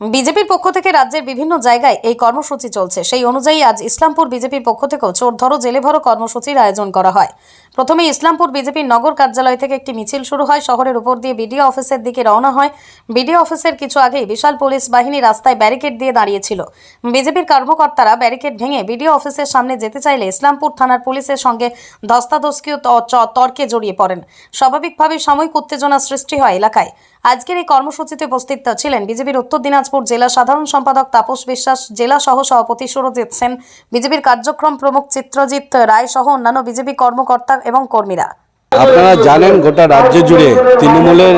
বিজেপির পক্ষ থেকে রাজ্যের বিভিন্ন জায়গায় এই কর্মসূচি চলছে। সেই অনুযায়ী আজ ইসলামপুর বিজেপির পক্ষ থেকেও চোর ধরো জেলে ভরো কর্মসূচির আয়োজন করা হয়। প্রথমে ইসলামপুর বিজেপির নগর কার্যালয় থেকে একটি মিছিল শুরু হয়, শহরের উপর দিয়ে বিডিও অফিসের দিকে রওনা হয়। বিডিও অফিসের কিছু আগেই বিশাল পুলিশ বাহিনী রাস্তায় ব্যারিকেড দিয়ে দাঁড়িয়েছিল। বিজেপির কর্মকর্তারা ব্যারিকেড ভেঙে বিডিও অফিসের সামনে যেতে চাইলে ইসলামপুর থানার পুলিশের সঙ্গে ধস্তাধস্কি ও ত- চ- তর্কে জড়িয়ে পড়েন। স্বাভাবিকভাবে সাময়িক উত্তেজনা সৃষ্টি হয় এলাকায়। আজকের এই কর্মসূচিতে উপস্থিত ছিলেন বিজেপির উত্তর দিনাজপুর জেলা সাধারণ সম্পাদক তাপস বিশ্বাস, জেলা সহ সভাপতি সুরজিৎ সেন, বিজেপির কার্যক্রম প্রমুখ চিত্রজিৎ রায় সহ অন্যান্য বিজেপি কর্মকর্তা এবং কর্মীরা। আপনারা জানেন গোটা রাজ্য জুড়ে তৃণমূলের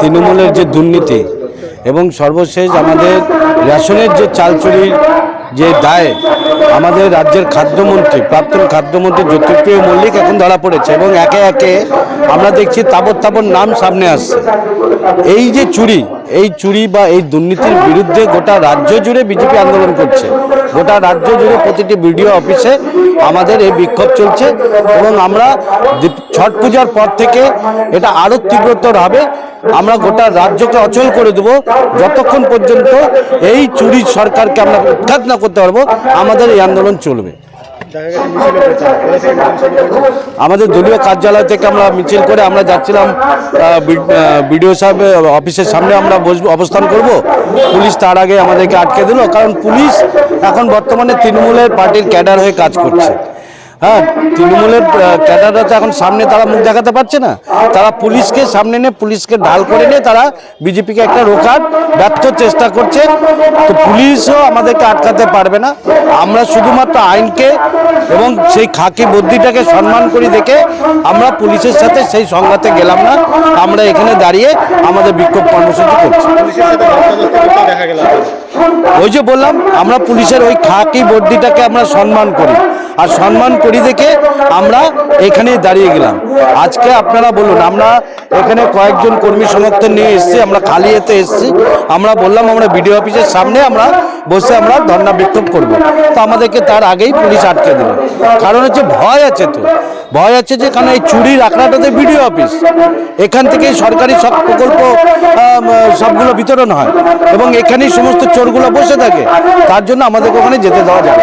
তৃণমূলের যে দুর্নীতি এবং সর্বশেষ আমাদের রেশনের যে চাল চুরির যে দায়ে আমাদের রাজ্যের খাদ্যমন্ত্রী, প্রাক্তন খাদ্যমন্ত্রী জ্যোতিপ্রিয় মল্লিক এখন ধরা পড়েছে এবং একে একে আমরা দেখছি তাবর তাবর নাম সামনে আসছে। এই যে চুরি এই চুরি বা এই দুর্নীতির বিরুদ্ধে গোটা রাজ্য জুড়ে বিজেপি আন্দোলন করছে। গোটা রাজ্য জুড়ে প্রতিটি বিডিও অফিসে আমাদের এই বিক্ষোভ চলছে এবং আমরা ছট পূজার পর থেকে এটা আরও তীব্রতর হবে। আমরা গোটা রাজ্যকে অচল করে দেব। যতক্ষণ পর্যন্ত এই চুরির সরকারকে আমরা উৎখাত না করতে পারব, আমাদের এই আন্দোলন চলবে। আমাদের দলীয় কার্যালয় থেকে আমরা মিছিল করে আমরা যাচ্ছিলাম বিডিও সাহেব, অফিসের সামনে আমরা অবস্থান করব। পুলিশ তার আগে আমাদেরকে আটকে দিল, কারণ পুলিশ এখন বর্তমানে তৃণমূলের পার্টির ক্যাডার হয়ে কাজ করছে। হ্যাঁ তৃণমূলের ক্যাডাররা তো এখন সামনে তারা মুখ দেখাতে পারছে না। তারা পুলিশকে সামনে নিয়ে পুলিশকে ঢাল করে নিয়ে তারা বিজেপিকে একটা রোকার ব্যর্থ চেষ্টা করছে। তো পুলিশও আমাদেরকে আটকাতে পারবে না। আমরা শুধুমাত্র আইনকে এবং সেই খাকি বুদ্ধিটাকে সম্মান করি দেখে আমরা পুলিশের সাথে সেই সংঘাতে গেলাম না। আমরা এখানে দাঁড়িয়ে আমাদের বিক্ষোভ কর্মসূচি করছি। ওই যে বললাম, আমরা পুলিশের ওই খাকি বর্দিটাকে আমরা সম্মান করি। আর সম্মান করি দেখে আমরা এখানে দাঁড়িয়ে গেলাম। আজকে আপনারা বলুন, আমরা এখানে কয়েকজন কর্মী সমর্থন নিয়ে এসেছি, আমরা খালি এতে এসেছি। আমরা বললাম, আমরা বিডিও অফিসের সামনে আমরা বসে আমরা ধর্ণা বিক্ষোভ করব। তো আমাদেরকে তার আগেই পুলিশ আটকে দিল। কারণ হচ্ছে ভয় আছে তো। ভয় আছে যে কারণ এই চুরির আখড়াটাতে বিডিও অফিস। এখান থেকেই সরকারি সব প্রকল্প সবগুলো বিতরণ হয়। এবং এখানেই সমস্ত চোরগুলো বসে থাকে তার জন্য আমাদেরকে ওখানে যেতে দেওয়া যাবে।